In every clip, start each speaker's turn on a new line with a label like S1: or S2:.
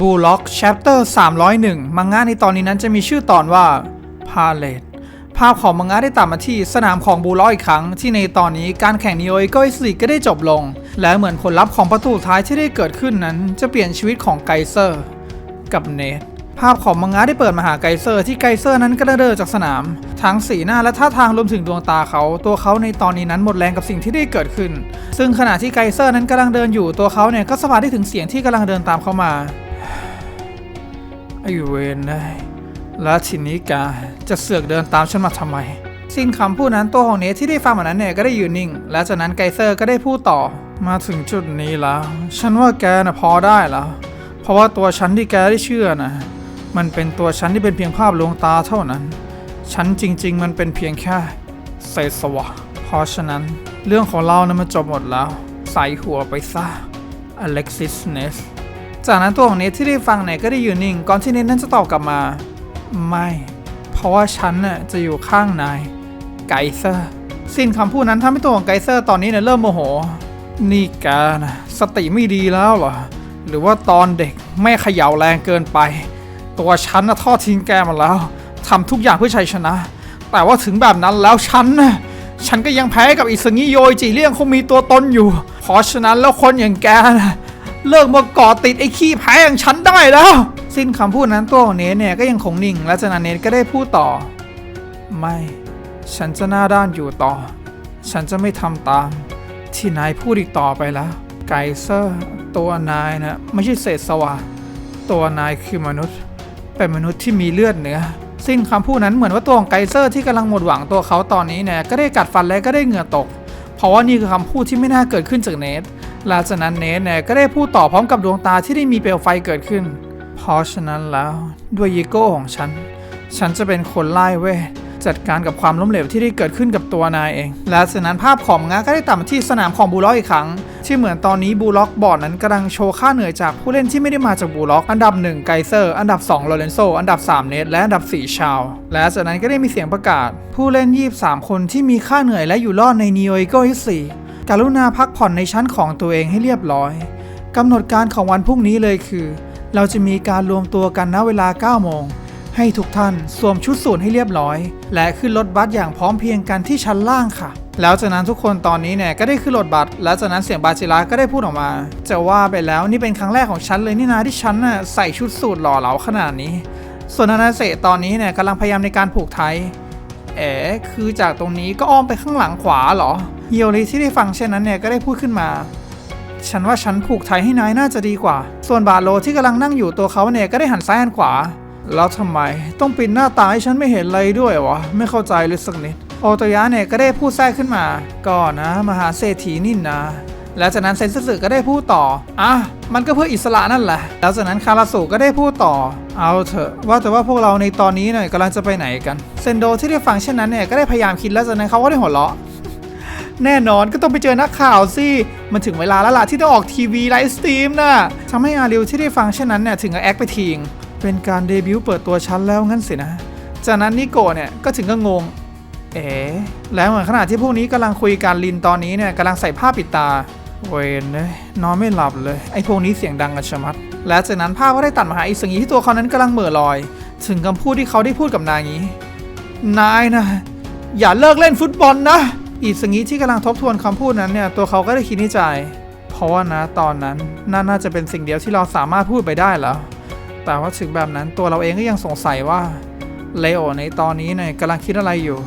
S1: บูล็อก Chapter 301 มังงะในตอนนี้นั้นจะมีชื่อตอนว่าพาเลตภาพของมังงะได้ตัดมาที่สนามของบูล็อกอีกครั้ง ที่ในตอนนี้การแข่งนีโอเอโกอิสลีก็ได้จบลง และเหมือนผลลัพธ์ของประตูท้ายที่ได้เกิดขึ้นนั้น จะเปลี่ยนชีวิตของไกเซอร์ กับเนทภาพของมังงะได้เปิดมาหาไกเซอร์ ที่ไกเซอร์นั้นก็ได้เดินจากสนาม ทั้งสีหน้าและท่าทางรวมถึงดวงตาเขา ตัวเขาในตอนนี้นั้นหมดแรงกับสิ่งที่ได้เกิดขึ้น ซึ่งขณะที่ไกเซอร์นั้นกำลังเดินอยู่ตัวเขาเนี่ยก็สัมผัสได้ถึงเสียงที่กำลังเดินตามเขามา ไอเวนนะแล้วทีนี้แกจะเสือกเดินตามฉันมาทำไม สิ้นคำพูดนั้นตัวของเนทที่ได้ฟังแบบนั้นเนี่ยก็ได้อยืนนิ่ง และจากนั้นไกเซอร์ก็ได้พูดต่อ มาถึงจุดนี้แล้ว ฉันว่าแกน่ะพอได้แล้ว เพราะว่าตัวฉันที่แกได้เชื่อนะมันเป็นตัวฉันที่เป็นเพียงภาพลวงตาเท่านั้น ฉันจริง ๆ มันเป็นเพียงแค่เศษสวะ เพราะฉะนั้น เรื่องของเรานะมันจบหมดแล้ว ใส่หัวไปซะอเล็กซิสเนส จากนั้นตัวของเนทที่ได้ฟังเนี่ยก็ได้อยืนนิ่ง ก่อนที่เนทนั้นจะตอบกลับมา ไม่ เพราะว่าฉันน่ะจะอยู่ข้างนายไกเซอร์สิ้นคำพูดนั้นทำให้ตัวของไกเซอร์ตอนนี้เนี่ยเริ่มโมโห นี่แกนะสติไม่ดีแล้วเหรอ หรือว่าตอนเด็กไม่เขย่าแรงเกินไป ตัวฉันน่ะทอดทิ้งแกมาแล้วทำทุกอย่างเพื่อชัยชนะ แต่ว่าถึงแบบนั้นแล้วฉันน่ะฉันก็ยังแพ้กับอิสงิโยจิเลี่ยงคงมีตัวตนอยู่ เพราะฉะนั้นแล้วคนอย่างแกน่ะ เลิกมาเกาะติดไอ้ขี้แพ้อย่างฉันได้แล้ว สิ้นคำพูดนั้นตัวของเนทเนี่ยก็ยังคงนิ่ง และจากนั้นเนทก็ได้พูดต่อ ไม่ ฉันจะหน้าด้านอยู่ต่อ ฉันจะไม่ทำตาม ที่นายพูดอีกต่อไปแล้ว ไกเซอร์ตัวนายนะไม่ใช่เศษสวะตัวนายคือมนุษย์ เป็นมนุษย์ที่มีเลือดเนื้อสิ้นคำพูดนั้นเหมือนว่าตัวของไกเซอร์ที่กำลังหมดหวังตัวเขาตอนนี้เนี่ยก็ได้กัดฟันและก็ได้เหงื่อตก เพราะว่านี่คือคำพูดที่ไม่น่าเกิดขึ้นจากเนท หลังจากนั้นเนทเนี่ยก็ได้พูดต่อพร้อมกับดวงตาที่ได้มีเปลวไฟเกิดขึ้น เพราะฉะนั้นแล้วด้วยยีโก้ของฉัน ฉันจะเป็นคนไล่เวทจัดการกับความล้มเหลวที่ได้เกิดขึ้นกับตัวนายเอง และจากนั้นภาพของงาก็ได้ตัดมาที่สนามของบูล็อกอีกครั้ง ที่เหมือนตอนนี้บูล็อกบอร์ดนั้นกำลังโชว์ค่าเหนื่อยจากผู้เล่นที่ไม่ได้มาจากบูล็อก อันดับ 1 ไกเซอร์ อันดับ 2 โลเรนโซ อันดับ 3 เนท และอันดับ 4 ชาว และจากนั้นก็ได้มีเสียงประกาศ ผู้เล่น 23 คนที่มีค่าเหนื่อยและอยู่รอดในนีโอเอโกฮิสี่ กรุณาพักผ่อนในชั้นของตัวเองให้เรียบร้อยกำหนดการของวันพรุ่งนี้เลยคือ เราจะมีการรวมตัวกันณเวลา 9 โมง ให้ทุกท่านสวมชุดสูทให้เรียบร้อย และขึ้นรถบัสอย่างพร้อมเพรียงกันที่ชั้นล่างค่ะ แล้วจากนั้นทุกคนตอนนี้เนี่ยก็ได้ขึ้นรถบัสและจากนั้นเสียงบาจิระก็ได้พูดออกมาจะว่าไปแล้วนี่เป็นครั้งแรกของฉันเลยนี่นะที่ฉันน่ะใส่ชุดสูทหล่อเหลาขนาดนี้ ส่วนนานาเซตอนนี้เนี่ยกำลังพยายามในการผูกไทยเอ๋คือจากตรงนี้ก็อ้อมไปข้างหลังขวาเหรอ เฮียวริที่ได้ฟังเช่นนั้นเนี่ยก็ได้พูดขึ้นมา ฉันว่าฉันผูกไทยให้นายน่าจะดีกว่า ส่วนบาโลที่กำลังนั่งอยู่ตัวเขาเนี่ยก็ได้หันซ้ายหันขวา แล้วทำไม ต้องปิดหน้าตาให้ฉันไม่เห็นเลยด้วยวะ ไม่เข้าใจเลยสักนิด โอโตยะเนี่ยก็ได้พูดแทรกขึ้นมา ก็นะมหาเศรษฐีนี่นะแล้วจากนั้นเซนสึสึก็ได้พูดต่อ อะ มันก็เพื่ออิสระนั่นแหละ แล้วจากนั้นคาราสุก็ได้พูดต่อ เอาเถอะ ว่าแต่ว่าพวกเราในตอนนี้เนี่ยกำลังจะไปไหนกัน เซนโดที่ได้ฟังเช่นนั้นเนี่ยก็ได้พยายามคิดแล้วจากนั้นเขาก็ได้หัวเราะ แน่นอนก็ต้องไปเจอนักข่าวสิ มันถึงเวลาแล้วล่ะที่ต้องออกทีวีไลฟ์สตรีมนะทำให้อาริวที่ได้ฟังเช่นนั้นเนี่ยถึงกับแอคไปทิ้งเป็นการเดบิวต์เปิดตัวชั้นแล้วงั้นสินะ จากนั้นนิโกะเนี่ยก็ถึงก็งง เอ๋แล้วเหมือนขณะที่พวกนี้กำลังคุยการลินตอนนี้เนี่ยกำลังใส่ผ้าปิดตาเวนเลยนอนไม่หลับเลย ไอ้พวกนี้เสียงดังกันชะมัด และจากนั้นภาพก็ได้ตัดมาหาอิซึงิที่ตัวเขานั้นกำลังเหม่อลอย ถึงคำพูดที่เขาได้พูดกับนางนี้ นายนะ อย่าเลิกเล่นฟุตบอลนะ อิซึงิที่กำลังทบทวนคำพูดนั้นเนี่ยตัวเขาก็ได้คิดในใจ เพราะว่านะตอนนั้นน่าน่าจะเป็นสิ่งเดียวที่เราสามารถพูดไปได้แล้ว แต่ว่าถึงแบบนั้นตัวเราเองก็ยังสงสัยว่าเลโอในตอนนี้เนี่ยกำลังคิดอะไรอยู่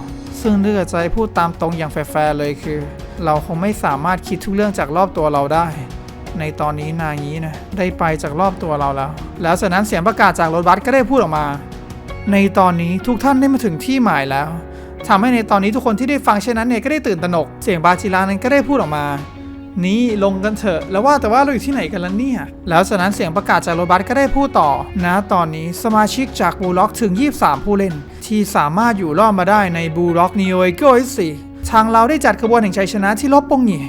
S1: ซึ่งถ้าเกิดจะให้พูดตามตรงอย่างแฟร์เลยคือ เราคงไม่สามารถคิดทุกเรื่องจากรอบตัวเราได้ ในตอนนี้นางี้นะได้ไปจากรอบตัวเราแล้ว แล้วจากนั้นเสียงประกาศจากรถบัสก็ได้พูดออกมา ในตอนนี้ทุกท่านได้มาถึงที่หมายแล้ว ทำให้ในตอนนี้ทุกคนที่ได้ฟังเช่นนั้นเนี่ยก็ได้ตื่นตระหนก เสียงบาจิรานั้นก็ได้พูดออกมา นี่ลงกันเถอะ แล้วว่าแต่ว่าเราอยู่ที่ไหนกันล่ะเนี่ย แล้วจากนั้นเสียงประกาศจากโรบัสก็ได้พูดต่อ นะตอนนี้สมาชิกจากบูล็อกถึง 23 ผู้เล่น ที่สามารถอยู่รอดมาได้ในบูล็อกนีโอเอโกอิสีทางเราได้จัดกระบวนแห่งชัยชนะที่ลบปงหงี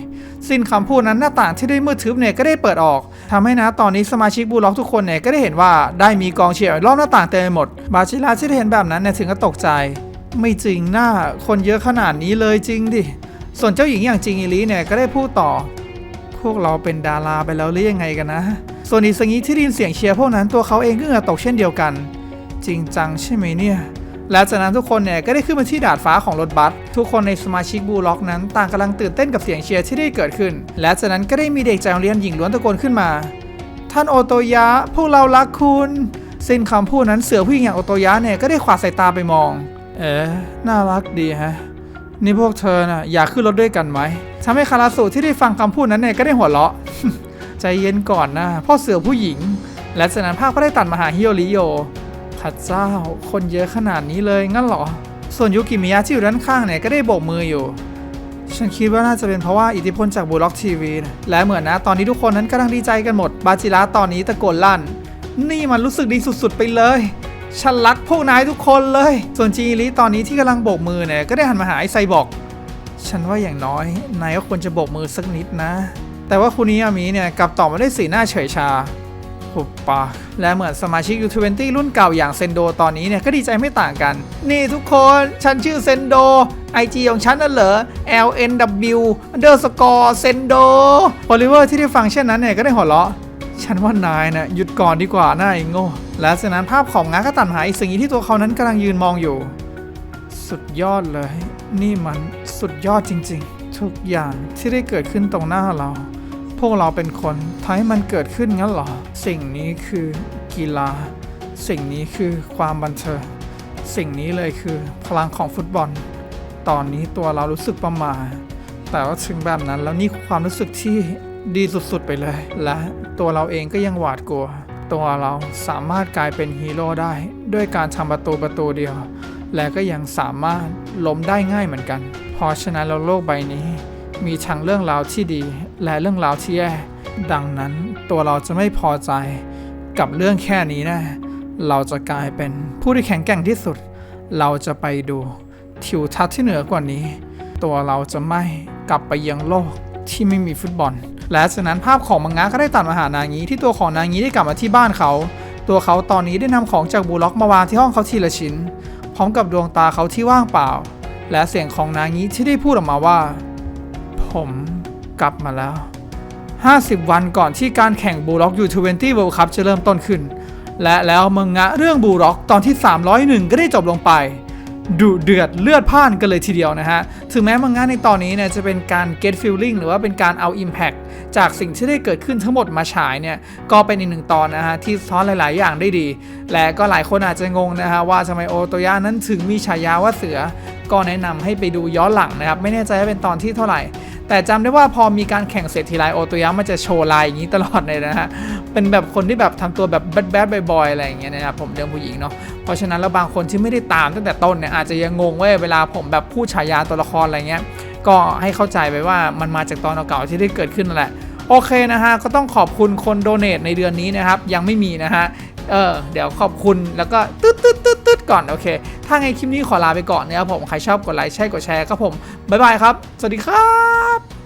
S1: สิ้นคำพูดนั้นหน้าต่างที่ได้มืดทึบเนี่ยก็ได้เปิดออกทำให้นะตอนนี้สมาชิกบูล็อกทุกคนเนี่ยก็ได้เห็นว่าได้มีกองเชียร์รอบหน้าต่างเต็มไปหมด บาชิราที่ได้เห็นแบบนั้นเนี่ยถึงก็ตกใจ ไม่จริงหน้าคนเยอะขนาดนี้เลยจริงดิ ส่วนเจ้าหญิงอย่างจริงอีลีเนี่ยก็ได้พูดต่อ พวกเราเป็นดาราไปแล้วหรือยังไงกันนะ ส่วนอิซึงิที่ได้ยินเสียงเชียร์พวกนั้นตัวเขาเองก็เหงื่อตกเช่นเดียวกัน จริงจังใช่ไหมเนี่ยและจากนั้นทุกคนเนี่ยก็ได้ขึ้นมาที่ดาดฟ้าของรถบัส ทุกคนในสมาชิกบูล็อกนั้น ต่างกำลังตื่นเต้นกับเสียงเชียร์ที่ได้เกิดขึ้น และจากนั้นก็ได้มีเด็กจากโรงเรียนหญิงล้วนตะโกนขึ้นมา ท่านโอโตยะพวกเรารักคุณ สิ้นคำพูดนั้นเสือผู้หญิงอย่างโอโตยะเนี่ยก็ได้ขวาดสายตาไปมอง เอ๋น่ารักดีฮะ นี่พวกเธอน่ะอยากขึ้นรถด้วยกันไหมทำให้คาราสุที่ได้ฟังคำพูดนั้นเนี่ยก็ได้หัวเราะ ใจเย็นก่อนนะ พ่อเสือผู้หญิง และจากนั้นภาพก็ได้ตัดมาหาฮิโอริโยพระเจ้า คนเยอะขนาดนี้เลยงั้นเหรอ ส่วนยุกิมิยะที่อยู่ด้านข้างเนี่ยก็ได้โบกมืออยู่ ฉันคิดว่าน่าจะเป็นเพราะว่าอิทธิพลจากบูล็อกทีวีนะและเหมือนนะ ตอนนี้ทุกคนนั้นกำลังดีใจกันหมด บาจิระตอนนี้ตะโกนลั่น นี่มันรู้สึกดีสุดๆไปเลย ฉันรักพวกนายทุกคนเลย ส่วนจีริตอนนี้ที่กำลังโบกมือเนี่ยก็ได้หันมาหาไอ้ไซบอก ฉันว่าอย่างน้อยนายก็ควรจะโบกมือสักนิดนะ แต่ว่าคุณนิยามิเนี่ยกลับตอบมาด้วยสีหน้าเฉยชาหุบปากและเหมือนสมาชิก U20 รุ่นเก่าอย่างเซนโดตอนนี้เนี่ยก็ดีใจไม่ต่างกัน นี่ทุกคนฉันชื่อเซนโด IG ของฉันน่ะเหรอ LNW underscore เซนโดโอลิเวอร์ที่ได้ฟังเช่นนั้นเนี่ยก็ได้หัวเราะ ฉันว่านายนะ่ะหยุดก่อนดีกว่าน่าไอ้โง่และจากนั้นภาพของงาก็ตัดหายสิ่งที่ตัวเขานั้นกำลังยืนมองอยู่ สุดยอดเลย นี่มันสุดยอดจริง ๆ ทุกอย่างที่ได้เกิดขึ้นตรงหน้าเรา พวกเราเป็นคนทำให้มันเกิดขึ้นงั้นเหรอ สิ่งนี้คือกีฬา สิ่งนี้คือความบันเทิงสิ่งนี้เลยคือพลังของฟุตบอล ตอนนี้ตัวเรารู้สึกประหมาแต่ว่าถึงแบบนั้นแล้วนี่ความรู้สึกที่ ดีสุดๆไปเลย และตัวเราเองก็ยังหวาดกลัว ตัวเราสามารถกลายเป็นฮีโร่ได้ ด้วยการทำประตูประตูเดียว และก็ยังสามารถล้มได้ง่ายเหมือนกัน เพราะฉะนั้นโลกใบนี้ มีทั้งเรื่องราวที่ดี และเรื่องราวที่แย่ ดังนั้นตัวเราจะไม่พอใจกับเรื่องแค่นี้แนะ เราจะกลายเป็นผู้ที่แข็งแกร่งที่สุด เราจะไปดูทิวทัศน์ที่เหนือกว่านี้ ตัวเราจะไม่กลับไปยังโลกที่ไม่มีฟุตบอล และจากนั้นภาพของมังงะก็ได้ตัดมาหานางี้ที่ตัวของนางี้ได้กลับมาที่บ้านเขา ตัวเขาตอนนี้ได้นำของจากบูล็อกมาวางที่ห้องเขาทีละชิ้น พร้อมกับดวงตาเขาที่ว่างเปล่า และเสียงของนางี้ที่ได้พูดออกมาว่า ผมกลับมาแล้ว 50 วันก่อนที่การแข่งบูล็อก U20 World Cup จะเริ่มต้นขึ้น และแล้วมังงะเรื่องบูล็อกตอนที่ 301 ก็ได้จบลงไปดุเดือดเลือดพ่านกันเลยทีเดียวนะฮะ ถึงแม้มังงะในตอนนี้เนี่ยจะเป็นการ get feeling หรือว่าเป็นการเอา impact จากสิ่งที่ได้เกิดขึ้นทั้งหมดมาฉายเนี่ยก็เป็นอีกหนึ่งตอนนะฮะที่สะท้อนหลาย ๆ อย่างได้ดี และก็หลายคนอาจจะงงนะฮะว่าทำไมโอโตยะนั้นถึงมีฉายาว่าเสือ ก็แนะนำให้ไปดูย้อนหลังนะครับไม่แน่ใจว่าเป็นตอนที่เท่าไหร่ แต่จำได้ว่าพอมีการแข่งเสร็จทีไรโอโตยะมันจะโชว์ลายอย่างนี้ตลอดเลยนะฮะเป็นแบบคนที่แบบทำตัวแบบแบดแบดบอยๆอะไรอย่างเงี้ยนะครับผมเรื่องผู้หญิงเนาะเพราะฉะนั้นแล้วบางคนที่ไม่ได้ตามตั้งแต่ต้นเนี่ยอาจจะยังงงว่าเวลาผมแบบพูดฉายาตัวละครอะไรเงี้ยก็ให้เข้าใจไปว่ามันมาจากตอนเก่าๆที่ได้เกิดขึ้นนั่นแหละโอเคนะฮะก็ต้องขอบคุณคนโดเนทในเดือนนี้นะครับ ยังไม่มีนะฮะเออเดี๋ยวขอบคุณแล้วก็ตึ๊ดตึ๊ดตึ๊ดตึ๊ดก่อน โอเค ถ้าไงคลิปนี้ขอลาไปก่อนนะครับผม ใครชอบกดไลค์ใช่กดแชร์ครับผม บ๊ายบายครับ สวัสดีครับ